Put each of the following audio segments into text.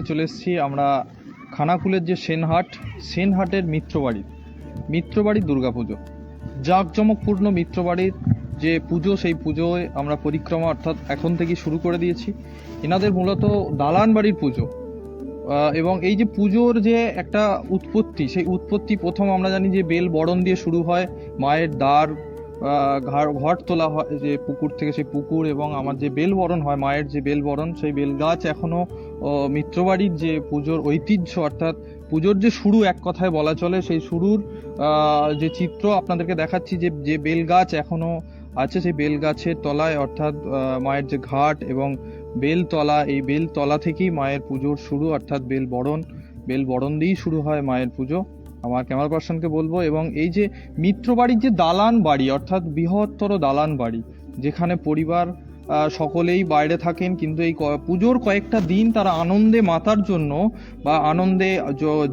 চলে এসেছি আমরা খানাকুলের যে সেনহাট, সেনহাটের মিত্রবাড়ি মিত্রবাড়ির দুর্গাপুজো জাঁকজমকপূর্ণ মিত্রবাড়ির যে পুজো, সেই পুজোয় আমরা পরিক্রমা অর্থাৎ এখন থেকে শুরু করে দিয়েছি। এনাদের মূলত দালান বাড়ির পুজো এবং এই যে পুজোর যে একটা উৎপত্তি, সেই উৎপত্তি প্রথম আমরা জানি যে বেল বরণ দিয়ে শুরু হয়, মায়ের দ্বার ঘট তোলা হয় যে পুকুর থেকে সেই পুকুর এবং আমার যে বেল বরণ হয় মায়ের যে বেল বরণ সেই বেল গাছ এখনও ও, মিত্রবাড়ির যে পুজোর ঐতিহ্য অর্থাৎ পুজোর যে শুরু এক কথায় বলা চলে সেই শুরুর যে চিত্র আপনাদেরকে দেখাচ্ছি যে যে বেল গাছ এখনও আছে সেই বেল গাছের তলায় অর্থাৎ মায়ের যে ঘাট এবং বেলতলা এই বেলতলা থেকেই মায়ের পুজোর শুরু অর্থাৎ বেল বরণ বেল দিয়েই শুরু হয় মায়ের পুজো। আমার ক্যামেরা পার্সনকে বলব, এবং এই যে মিত্রবাড়ির যে দালান বাড়ি, অর্থাৎ বৃহত্তর দালান বাড়ি, যেখানে পরিবার সকলেই বাইরে থাকেন, কিন্তু এই পুজোর কয়েকটা দিন তারা আনন্দে মাতার জন্য বা আনন্দে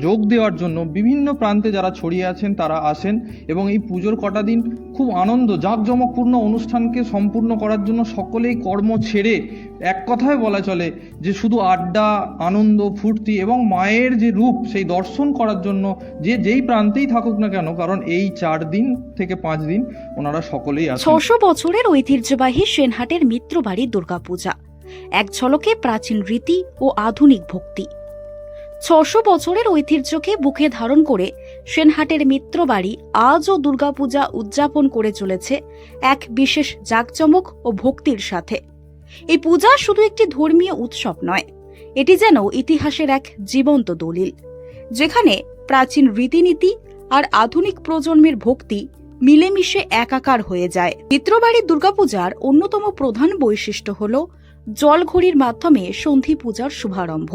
যোগ দেওয়ার জন্য বিভিন্ন প্রান্তে যারা ছড়িয়ে আছেন তারা আসেন, এবং এই পুজোর কটা দিন খুব আনন্দ, জাঁকজমকপূর্ণ অনুষ্ঠানকে সম্পূর্ণ করার জন্য সকলেই কর্ম ছেড়ে এক কথায় বলা চলে যে শুধু আড্ডা, আনন্দ, ফুর্তি এবং মায়ের যে রূপ, সেই দর্শন করার জন্য যে যেই প্রান্তেই থাকুক না কেন, কারণ এই চার দিন থেকে পাঁচ দিন ওনারা সকলেই আসেন ছশো বছরের ঐতিহ্যবাহী সেনহাটের মিত্র মিত্রবাড়ি দুর্গাপূজা। এক ঝলকে প্রাচীন রীতি ও আধুনিক ভক্তি। ছশো বছরের ঐতিহ্যকে বুকে ধারণ করে সেনহাটের মিত্রবাড়ি আজও দুর্গাপূজা উদযাপন করে চলেছে এক বিশেষ জাঁকজমক ও ভক্তির সাথে। এই পূজা শুধু একটি ধর্মীয় উৎসব নয়, এটি যেন ইতিহাসের এক জীবন্ত দলিল, যেখানে প্রাচীন রীতিনীতি আর আধুনিক প্রজন্মের ভক্তি মিলেমিশে একাকার হয়ে যায়। মিত্রবাড়ির দুর্গাপূজার অন্যতম প্রধান বৈশিষ্ট্য হল জলঘড়ির মাধ্যমে সন্ধি পূজার শুভারম্ভ।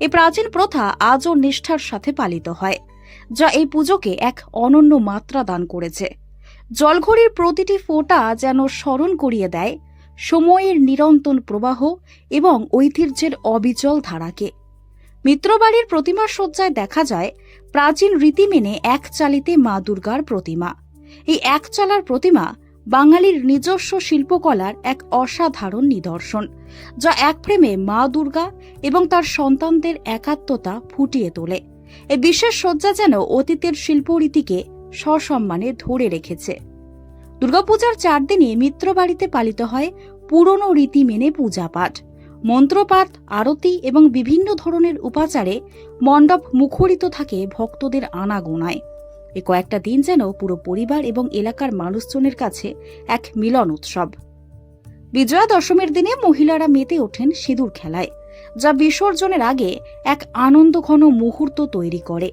এ প্রাচীন প্রথা আজও নিষ্ঠার সাথে পালিত হয়, যা এই পুজোকে এক অনন্য মাত্রা দান করেছে। জলঘড়ির প্রতিটি ফোঁটা যেন স্মরণ করিয়ে দেয় সময়ের নিরন্তন প্রবাহ এবং ঐতিহ্যের অবিচল ধারাকে। মিত্রবাড়ির প্রতিমা সজ্জায় দেখা যায়, প্রাচীন রীতি মেনে এক চালিতে মা দুর্গার প্রতিমা। এই এক চালার প্রতিমা বাঙালির নিজস্ব শিল্পকলার এক অসাধারণ নিদর্শন, যা এক প্রেমে মা দুর্গা এবং তার সন্তানদের একাত্মতা ফুটিয়ে তোলে। এ বিশেষ সজ্জা যেন অতীতের শিল্পরীতিকে সসম্মানে ধরে রেখেছে। দুর্গাপূজার চার দিনে মিত্র বাড়িতে পালিত হয় পুরনো রীতি মেনে পূজা পাঠ মন্ত্রপাঠ, আরতি এবং বিভিন্ন ধরনের উপাচারে মণ্ডপ মুখরিত থাকে ভক্তদের আনাগোনায়। এ কয়েকটা দিন যেন পুরো পরিবার এবং এলাকার মানুষজনের কাছে এক মিলন উৎসব। বিজয়া দশমীর দিনে মহিলারা মেতে ওঠেন সিঁদুর খেলায়, যা বিসর্জনের আগে এক আনন্দঘন মুহূর্ত তৈরি করে।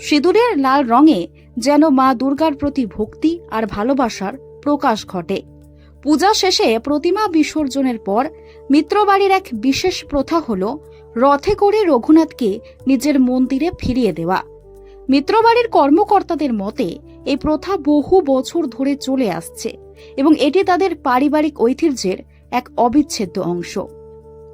সিঁদুরের লাল রঙে যেন মা দুর্গার প্রতি ভক্তি আর ভালোবাসার প্রকাশ ঘটে। পূজা শেষে প্রতিমা বিসর্জনের পর মিত্রবাড়ির এক বিশেষ প্রথা হল রথে করে রঘুনাথকে নিজের মন্দিরে ফিরিয়ে দেওয়া। মিত্রবাড়ির কর্মকর্তাদের মতে, এই প্রথা বহু বছর ধরে চলে আসছে এবং এটি তাদের পারিবারিক ঐতিহ্যের এক অবিচ্ছেদ্য অংশ।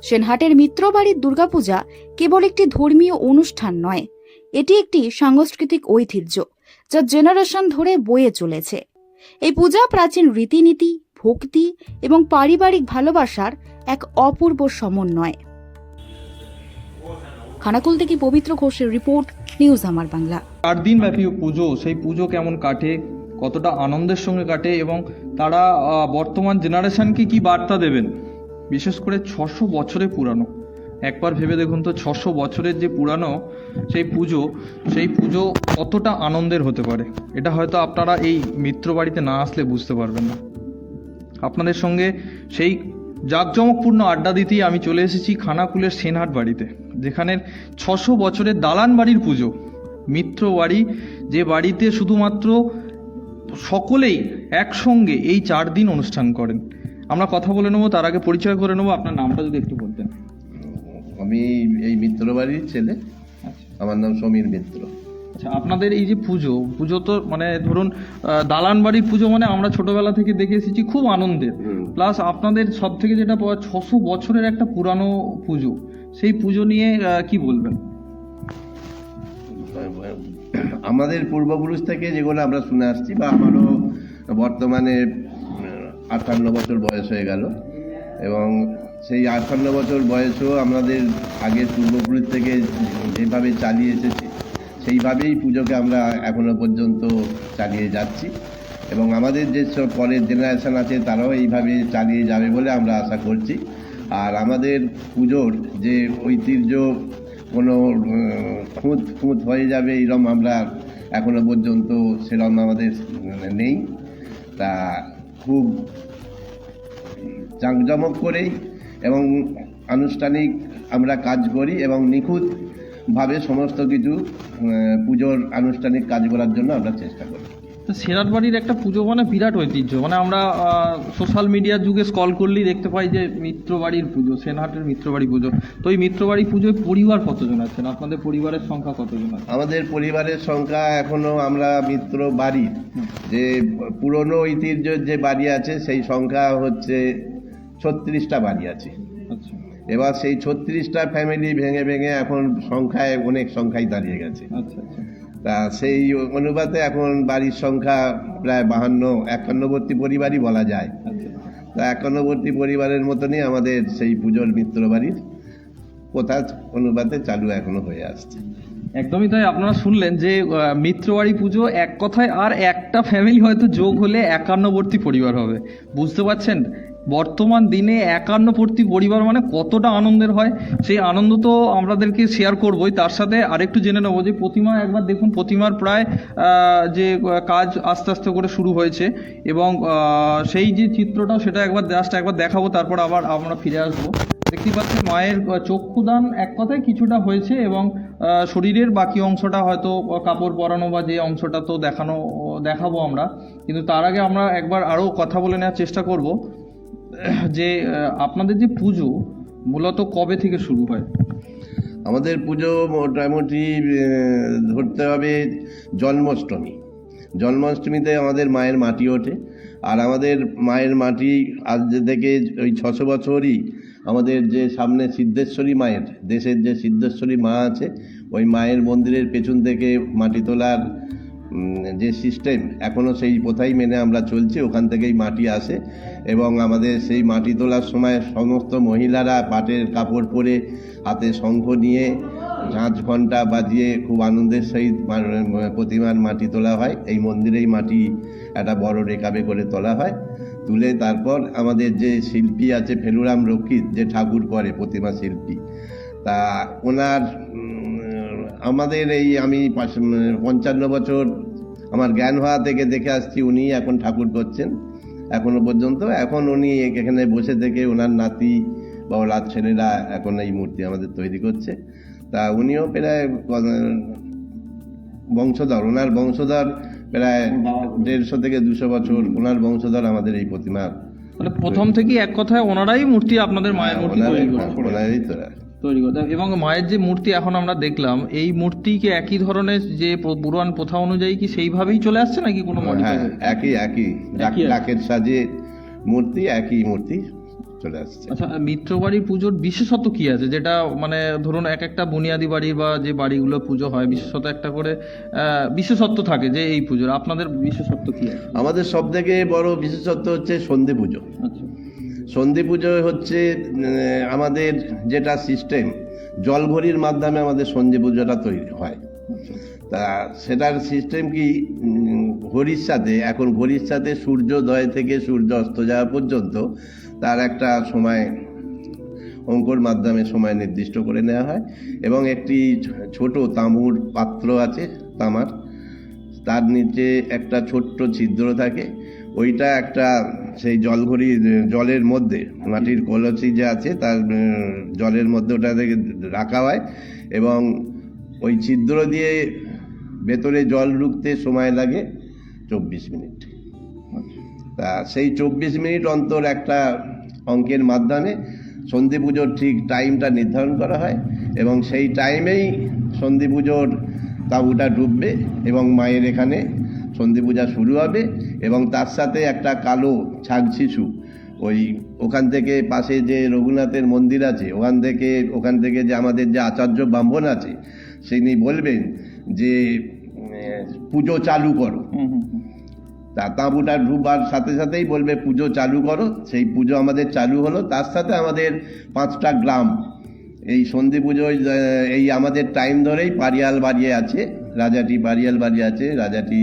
সেনহাটের মিত্রবাড়ির দুর্গাপূজা কেবল একটি ধর্মীয় অনুষ্ঠান নয়, এটি একটি সাংস্কৃতিক ঐতিহ্য। যা জেনারেশন ধরে বয়ে চলেছে। এই পূজা প্রাচীন রীতিনীতি, ভক্তি এবং পারিবারিক ভালোবাসার এক অপূর্ব সমন্বয়। খানাকুল থেকে পবিত্র ঘোষের রিপোর্ট, নিউজ আমার বাংলা। চার দিন ব্যাপী পুজো, সেই পুজো কেমন কাটে, কতটা আনন্দের সঙ্গে কাটে এবং তারা বর্তমান জেনারেশনকে কি বার্তা দেবেন? বিশেষ করে ছশো বছরে পুরানো। একবার ভেবে দেখুন তো, ছশো বছরের যে পুরানো সেই পুজো সেই পুজো কতটা আনন্দের হতে পারে? এটা হয়তো আপনারা এই মিত্র বাড়িতে না আসলে বুঝতে পারবেন না। আপনাদের সঙ্গে সেই জাঁকজমকপূর্ণ আড্ডা দিতেই আমি চলে এসেছি খানাকুলের সেনহাট বাড়িতে, যেখানের ছশো বছরের দালান বাড়ির পুজো। মিত্র বাড়ি, যে বাড়িতে শুধুমাত্র সকলেই একসঙ্গে এই চার দিন অনুষ্ঠান করেন। আমরা কথা বলে নেব, তার আগে পরিচয় করে নেব, আপনার নামটা যদি একটু বলতেন আমি এই মিত্র বাড়ির ছেলে। আমার নাম সমীর মিত্র। আচ্ছা আপনাদের এই যে পুজো পুজো তো মানে ধরুন দালান বাড়ির পুজো মানে আমরা ছোটবেলা থেকে দেখে এসেছি খুব আনন্দের। প্লাস আপনাদের সব থেকে যেটা পাওয়া ছশো বছরের একটা পুরানো পুজো। সেই পুজো নিয়ে কি বলবেন? আমাদের পূর্বপুরুষ থেকে যেগুলো আমরা শুনে আসছি বা আমারও বর্তমানে আটান্ন বছর বয়স হয়ে গেল। এবং সেই আটান্ন বছর বয়সেও আমাদের আগের পূর্বপুরুষ থেকে যেভাবে চালিয়ে এসেছে, সেইভাবেই পুজোকে আমরা এখনও পর্যন্ত চালিয়ে যাচ্ছি। এবং আমাদের যে সব পরের জেনারেশান আছে, তারাও এইভাবে চালিয়ে যাবে বলে আমরা আশা করছি। আর আমাদের পুজোর যে ঐতিহ্য, কোনো খুঁত খুঁত হয়ে যাবে এরম আমরা এখনও পর্যন্ত সেরম আমাদের নেই। তা খুব জাঁকজমক করেই এবং আনুষ্ঠানিক আমরা কাজ করি এবং নিখুঁতভাবে সমস্ত কিছু পুজোর আনুষ্ঠানিক কাজ করার জন্য আমরা চেষ্টা করি। তো সেরাট বাড়ির একটা পুজো মানে বিরাট ঐতিহ্য। মানে আমরা সোশ্যাল মিডিয়ার যুগে স্কল করলেই দেখতে পাই যে মিত্র বাড়ির পুজো সেনহাটের মিত্র বাড়ি পুজো। তো এই মিত্র বাড়ি পুজোয় পরিবার কতজন আছেন? আপনাদের পরিবারের সংখ্যা কতজন আছে? আমাদের পরিবারের সংখ্যা এখনও আমরা মিত্র বাড়ির। যে পুরনো ঐতিহ্যের যে বাড়ি আছে সেই সংখ্যা হচ্ছে ছত্রিশটা বাড়ি আছে। আচ্ছা। এবার সেই ছত্রিশটা ফ্যামিলি ভেঙে ভেঙে এখন সংখ্যায় অনেক সংখ্যায় দাঁড়িয়ে গেছে। আচ্ছা আচ্ছা। তা সেই অনুপাতে এখন বাড়ির সংখ্যা প্রায় বাহান্ন একান্নবর্তী পরিবারই বলা যায়। আচ্ছা। তা একান্নবর্তী পরিবারের মতনই আমাদের সেই পুজোর মিত্র বাড়ির কোথা অনুপাতে চালু এখনও হয়ে আসছে। একদমই তাই আপনারা শুনলেন যে মিত্রবাড়ি পুজো এক কথায় আর একটা ফ্যামিলি হয়তো যোগ হলে একান্নবর্তী পরিবার হবে। বুঝতে পারছেন? বর্তমান দিনে একান্নবর্তী পরিবার মানে কতটা আনন্দের হয়, সেই আনন্দ তো আমাদেরকে শেয়ার করবোই। তার সাথে আরেকটু জেনে নেব যে প্রতিমা একবার দেখুন, প্রতিমার প্রায় যে কাজ আস্তে আস্তে করে শুরু হয়েছে এবং সেই যে চিত্রটাও সেটা একবার জাস্ট একবার দেখাবো, তারপর আবার আমরা ফিরে আসব। দেখতে পাচ্ছি মায়ের চক্ষুদান এক কথায় কিছুটা হয়েছে এবং শরীরের বাকি অংশটা হয়তো কাপড় পরানো বা যে অংশটা তো দেখানো, দেখাবো আমরা। কিন্তু তার আগে আমরা একবার আরও কথা বলে নেওয়ার চেষ্টা করব। যে আপনাদের যে পুজো মূলত কবে থেকে শুরু হয়? আমাদের পুজো মোটামুটি ধরতে হবে জন্মাষ্টমী। জন্মাষ্টমীতে আমাদের মায়ের মাটি ওঠে। আর আমাদের মায়ের মাটি আজ থেকে ওই ছশো বছরই আমাদের যে সামনে সিদ্ধেশ্বরী মায়ের, দেশের যে সিদ্ধেশ্বরী মা আছে, ওই মায়ের মন্দিরের পেছন থেকে মাটি তোলার যে সিস্টেম এখনও সেই প্রথাই মেনে আমরা চলছি, ওখান থেকেই মাটি আসে। এবং আমাদের সেই মাটি তোলার সময় সমস্ত মহিলারা পাটের কাপড় পরে হাতে শঙ্খ নিয়ে ঝাঁঝ ঘণ্টা বাজিয়ে খুব আনন্দের সহিত প্রতিমার মাটি তোলা হয়। এই মন্দিরেই মাটি একটা বড় রেকাবে করে তোলা হয়। তুলে তারপর আমাদের যে শিল্পী আছে ফেলুরাম রক্ষিত, যে ঠাকুর করে প্রতিমা শিল্পী, তা ওনার আমাদের এই আমি পঞ্চান্ন বছর আমার জ্ঞান হওয়া থেকে দেখে আসছি উনি এখন ঠাকুর করছেন। এখনও পর্যন্ত। এখন উনি এখানে বসে থেকে ওনার নাতি বা ওনার ছেলেরা এখন এই মূর্তি আমাদের তৈরি করছে। তা উনিও প্রায় বংশধর। ওনার বংশধর প্রায় দেড়শো থেকে দুশো বছর। ওনার বংশধর আমাদের এই প্রতিমা তাহলে প্রথম থেকেই এক কথায় ওনারাই মূর্তি আপনাদের মায়ের মূর্তি ওনারই করে ওনারই তোরা করতে এবং মায়ের যে মূর্তি এখন আমরা দেখলাম এই মূর্তিকে একই ধরনের যে প- পুরাণ প্রথা অনুযায়ী কি সেইভাবেই চলে আসছে নাকি কোনো হ্যাঁ একই একই। ডাকের সাজে মূর্তি একই মূর্তি চলে আসছে। আচ্ছা মিত্রবাড়ির পুজোর বিশেষত্ব কি আছে? যেটা মানে ধরুন এক একটা বুনিয়াদি বাড়ি বা যে বাড়িগুলো পুজো হয় বিশেষত একটা করে বিশেষত্ব থাকে যে এই পুজোর। আপনাদের বিশেষত্ব কি আছে? আমাদের সব থেকে বড় বিশেষত্ব হচ্ছে সন্ধে পুজো। আচ্ছা। সন্ধি পুজো হচ্ছে আমাদের যেটা সিস্টেম জলঘড়ির মাধ্যমে আমাদের সন্ধি পুজোটা তৈরি হয়। তা সেটার সিস্টেম কি ঘড়ির সাথে, এখন ঘড়ির সাথে সূর্যোদয় থেকে সূর্য অস্ত যাওয়া পর্যন্ত তার একটা সময়, অঙ্কর মাধ্যমে সময় নির্দিষ্ট করে নেওয়া হয়। এবং একটি ছোট তাঁবুর পাত্র আছে, তামার, তার নিচে একটা ছোট্ট ছিদ্র থাকে। ওইটা একটা সেই জলঘড়ি, জলের মধ্যে, মাটির কলসি যে আছে তার জলের মধ্যে ওটা থেকে রাখা হয় এবং ওই ছিদ্র দিয়ে ভেতরে জল ঢুকতে সময় লাগে চব্বিশ মিনিট। তা সেই চব্বিশ মিনিট অন্তর একটা অঙ্কের মাধ্যমে সন্ধি পুজোর ঠিক টাইমটা নির্ধারণ করা হয় এবং সেই টাইমেই সন্ধি পুজোর তাঁবুটা ডুববে এবং মায়ের এখানে সন্ধি পূজা শুরু হবে এবং তার সাথে একটা কালো ছাগ শিশু। ওই ওখান থেকে পাশে যে রঘুনাথের মন্দির আছে ওখান থেকে ওখান থেকে যে আমাদের যে আচার্য ব্রাহ্মণ আছে তিনি বলবেন যে পুজো চালু করো। তা তাঁবুটা ঢুকবার সাথে সাথেই বলবে পুজো চালু করো সেই পুজো আমাদের চালু হলো। তার সাথে আমাদের পাঁচটা গ্রাম এই সন্ধি পুজোয় এই আমাদের টাইম ধরেই পারিয়াল বাড়ি আছে। রাজাটি পারিয়াল বাড়ি আছে রাজাটি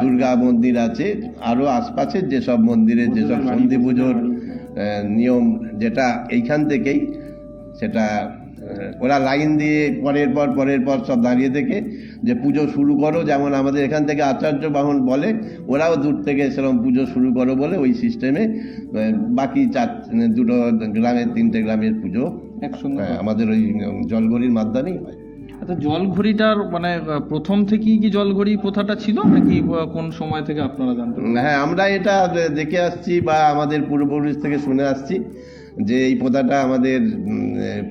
দুর্গা মন্দির আছে আরও আশপাশের যেসব মন্দিরে যেসব সন্ধি পুজোর নিয়ম যেটা এইখান থেকেই সেটা ওরা লাইন দিয়ে পরের পর পরের পর সব দাঁড়িয়ে থেকে যে পুজো শুরু করো যেমন আমাদের এখান থেকে আচার্য বাহন বলে ওরাও দূর থেকে সেরকম পুজো শুরু করো বলে ওই সিস্টেমে বাকি চার দুটো গ্রামের তিনটে গ্রামের পুজো হ্যাঁ, আমাদের ওই জলগড়ির মাধ্যমেই হয়। আচ্ছা জলঘড়িটার মানে প্রথম থেকেই কি জলঘড়ি প্রথাটা ছিল, নাকি কোন সময় থেকে আপনারা জানতেন হ্যাঁ আমরা এটা দেখে আসছি বা আমাদের পূর্বপুরুষ থেকে শুনে আসছি যে এই প্রথাটা আমাদের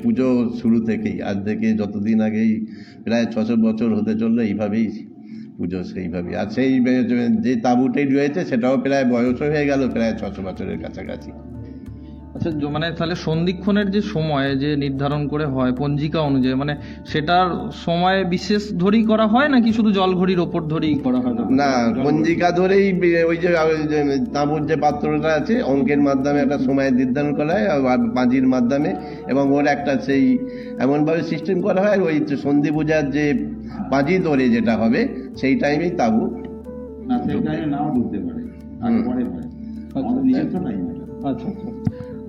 পুজো শুরু থেকেই, আজ থেকে যতদিন আগেই প্রায় ছশো বছর হতে চলল, এইভাবেই পুজো সেইভাবেই। আর সেই যে তাঁবুটাই রয়েছে, সেটাও প্রায় বয়স হয়ে গেল, প্রায় ছশো বছরের কাছাকাছি। আচ্ছা মানে তাহলে সন্ধিক্ষণের যে সময় যে নির্ধারণ করে হয় পঞ্জিকা অনুযায়ী মানে সেটার সময় বিশেষ ধরেই করা হয় নাকি শুধু জল ঘড়ির ওপর ধরেই করা হয়? না পঞ্জিকা ধরেই ওই যে তাঁবুর যে পাত্রটা আছে অঙ্কের মাধ্যমে একটা সময় নির্ধারণ করা হয় আর পাঁজির মাধ্যমে এবং ওর একটা সেই এমনভাবে সিস্টেম করা হয় ওই সন্ধি পূজার যে পাঁজি ধরে যেটা হবে সেই টাইমেই তাঁবু না সেই টাইমে নাও ঢুকতে পারে আগে আচ্ছা আচ্ছা।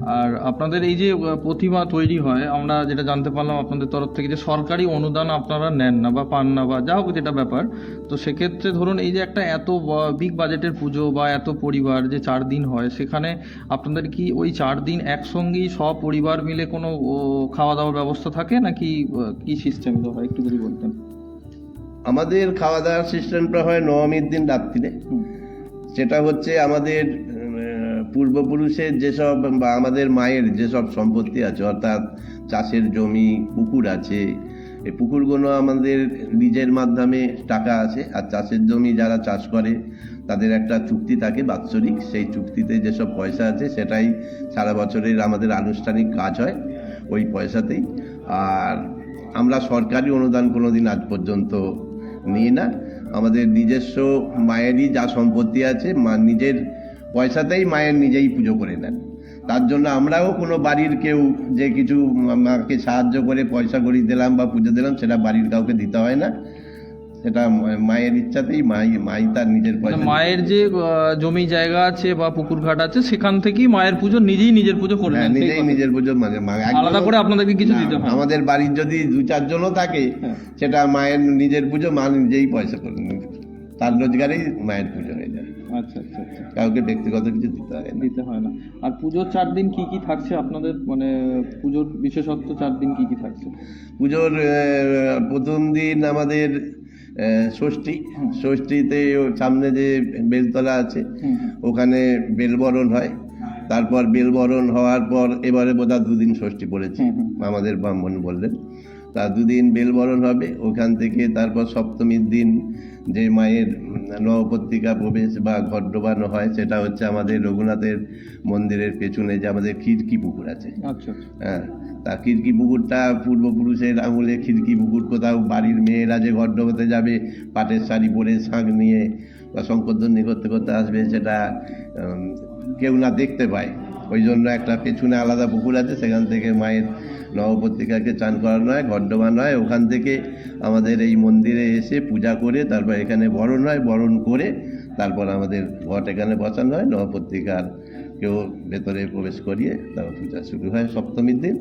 আর আপনাদের এই যে প্রতিমা তৈরি হয় আমরা যেটা জানতে পারলাম আপনাদের তরফ থেকে যে সরকারি অনুদান আপনারা নেন না বা পান না বা যা হোক যেটা ব্যাপার তো সেক্ষেত্রে ধরুন এই যে একটা এত বিগ বাজেটের পুজো বা এত পরিবার যে চার দিন হয় সেখানে আপনাদের কি ওই চার দিন একসঙ্গেই সব পরিবার মিলে কোনো খাওয়া দাওয়ার ব্যবস্থা থাকে নাকি কি সিস্টেম হয়? একটু যদি বলতেন। আমাদের খাওয়া দাওয়ার সিস্টেমটা হয় নবমীর দিন রাত্রিরে। সেটা হচ্ছে আমাদের পূর্বপুরুষের যেসব বা আমাদের মায়ের যেসব সম্পত্তি আছে, অর্থাৎ চাষের জমি, পুকুর আছে, এই পুকুরগুলো আমাদের নিজের মাধ্যমে টাকা আছে আর চাষের জমি যারা চাষ করে, তাদের একটা চুক্তি থাকে, বাৎসরিক। সেই চুক্তিতে যেসব পয়সা আছে, সেটাই সারা বছরের আমাদের আনুষ্ঠানিক কাজ হয় ওই পয়সাতেই। আর আমরা সরকারি অনুদান কোনো দিন আজ পর্যন্ত নিই না। আমাদের নিজস্ব মায়েরই যা সম্পত্তি আছে, মা নিজের পয়সাতেই মায়ের নিজেই পুজো করে নেন তার জন্য আমরাও কোনো বাড়ির কেউ যে কিছু মাকে সাহায্য করে পয়সা করি দিলাম বা পুজো দিলাম সেটা বাড়ির কাউকে দিতে হয় না। সেটা মায়ের ইচ্ছাতেই মাই মাই তার নিজের মানে পয়সা মায়ের যে জমি জায়গা আছে বা পুকুর ঘাট আছে সেখান থেকেই মায়ের পুজো নিজেই নিজের পুজো করে হ্যাঁ, নেন, নিজেই নিজের পুজো মানে আলাদা করে আপনাদেরকে কিছু দিতে হয় আমাদের বাড়ির যদি দু চারজনও থাকে হ্যাঁ। সেটা মায়ের নিজের পুজো মা নিজেই পয়সা করে। তার রোজগারেই মায়ের পুজো হয়ে যায়। আচ্ছা আচ্ছা আচ্ছা। কাউকে ব্যক্তিগত কিছু দিতে হয় দিতে হয় না। আর পুজোর চার দিন কি কি থাকছে আপনাদের? মানে পুজোর বিশেষত্ব চার দিন কি কি থাকছে? পুজোর প্রথম দিন আমাদের ষষ্ঠী। ষষ্ঠীতে সামনে যে বেলতলা আছে ওখানে বেলবরণ হয়। তারপর বেলবরণ হওয়ার পর এবারে বোধহয় দুদিন ষষ্ঠী পড়েছে। আমাদের ব্রাহ্মণ বললেন। তা দুদিন বেলবরণ হবে। ওখান থেকে তারপর সপ্তমীর দিন যে মায়ের নবপত্রিকা প্রবেশ বা ঘট ডোবানো হয় সেটা হচ্ছে আমাদের রঘুনাথের মন্দিরের পেছনে যে আমাদের খিড়কি পুকুর আছে। আচ্ছা আচ্ছা। হ্যাঁ তা খিড়কি পুকুরটা পূর্বপুরুষের আঙুলে খিড়কি পুকুর কোথাও বাড়ির মেয়েরা যে ঘর ডোবাতে যাবে পাটের শাড়ি পরে শাঁখ নিয়ে বা শঙ্করধ্বনি করতে করতে আসবে সেটা কেউ না দেখতে পায়। ওই জন্য একটা পেছনে আলাদা পুকুর আছে, সেখান থেকে মায়ের নবপত্রিকাকে চান করানো হয় ঘর হয়। ওখান থেকে আমাদের এই মন্দিরে এসে পূজা করে, তারপর এখানে বরণ হয়। বরণ করে তারপর আমাদের ঘট এখানে বসানো হয়। নবপত্রিকার কেউ ভেতরে প্রবেশ করিয়ে তারপর পূজা শুরু হয় সপ্তমীর দিন।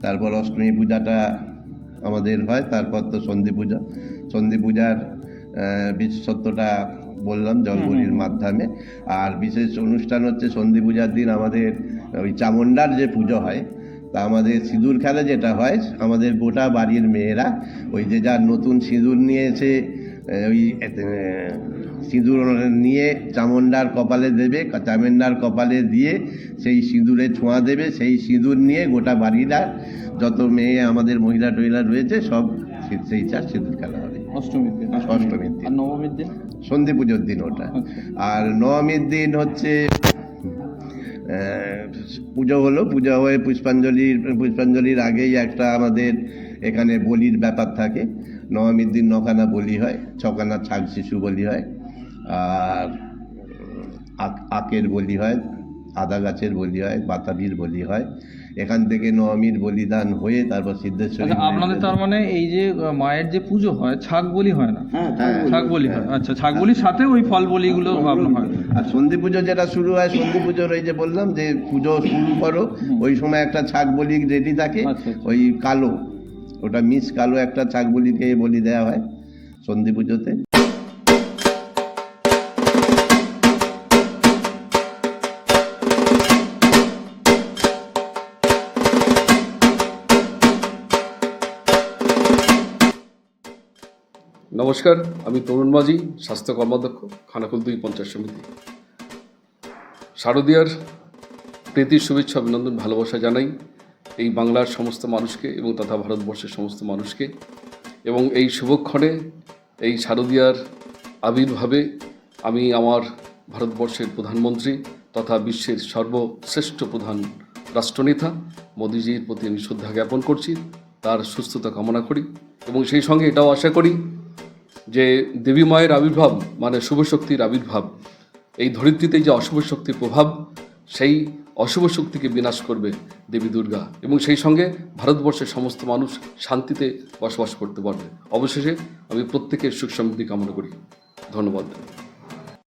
তারপর অষ্টমী পূজাটা আমাদের হয়। তারপর তো সন্ধি পূজা। সন্ধি পূজার বিশেষত্বটা বললাম জলগুলির মাধ্যমে। আর বিশেষ অনুষ্ঠান হচ্ছে সন্ধি পূজার দিন আমাদের ওই চামুন্ডার যে পুজো হয় তা আমাদের সিঁদুর খেলা যেটা হয় আমাদের গোটা বাড়ির মেয়েরা ওই যে যার নতুন সিঁদুর নিয়েছে ওই সিঁদুর নিয়ে চামুন্ডার কপালে দেবে চামুন্ডার কপালে দিয়ে সেই সিঁদুরে ছোঁয়া দেবে সেই সিঁদুর নিয়ে গোটা বাড়িরা যত মেয়ে আমাদের মহিলা টহিলা রয়েছে সব সেই চার সিঁদুর খেলা হবে। অষ্টমীর দিন অষ্টমীর দিন। নবমীর দিন? সন্ধি পুজোর দিন ওটা। আচ্ছা। আর নবমীর দিন হচ্ছে পুজো হলো। পুজো হয়ে পুষ্পাঞ্জলির পুষ্পাঞ্জলির আগেই একটা আমাদের এখানে বলির ব্যাপার থাকে। নবমীর দিন নখানা বলি হয় ছখানা ছাগ শিশু বলি হয় আর আকের বলি হয় আদা গাছের বলি হয় বাতাবির বলি হয় এখান থেকে নবমীর বলিদান হয়ে তারপর সিদ্ধেশ্বরী আচ্ছা আপনাদের তার মানে এই যে মায়ের যে পুজো হয় ছাগ বলি হয় না? হ্যাঁ বলি। ছাগ বলি হয়। আচ্ছা ছাগ বলির সাথে ওই ফল বলিগুলো আপনার হয়। আর সন্ধি পুজো যেটা শুরু হয় সন্ধি পুজোর ওই যে বললাম যে পুজো শুরু করো ওই সময় একটা ছাগ বলি রেডি থাকে আচ্ছা, আচ্ছা। ওই কালো ওটা মিস কালো একটা ছাগ বলিকে বলি দেওয়া হয় সন্ধি পুজোতে। নমস্কার, আমি তরুণ মাঝি, স্বাস্থ্য কর্মাধ্যক্ষ, খানাকুল দুই পঞ্চায়েত সমিতি। শারদীয়ার প্রীতির শুভেচ্ছা, অভিনন্দন, ভালোবাসা জানাই এই বাংলার সমস্ত মানুষকে এবং তথা ভারতবর্ষের সমস্ত মানুষকে। এবং এই শুভক্ষণে, এই শারদীয়ার আবির্ভাবে আমি আমার ভারতবর্ষের প্রধানমন্ত্রী তথা বিশ্বের সর্বশ্রেষ্ঠ প্রধান রাষ্ট্রনেতা মোদিজির প্রতি আমি শ্রদ্ধা জ্ঞাপন করছি, তার সুস্থতা কামনা করি এবং সেই সঙ্গে এটাও আশা করি যে দেবী মায়ের আবির্ভাব মানে শুভ শক্তির আবির্ভাব, এই ধরিত্রীতে যে অশুভ শক্তির প্রভাব, সেই অশুভ শক্তিকে বিনাশ করবে দেবী দুর্গা এবং সেই সঙ্গে ভারতবর্ষের সমস্ত মানুষ শান্তিতে বসবাস করতে পারবে। অবশেষে আমি প্রত্যেকের সুখ সমৃদ্ধি কামনা করি। ধন্যবাদ।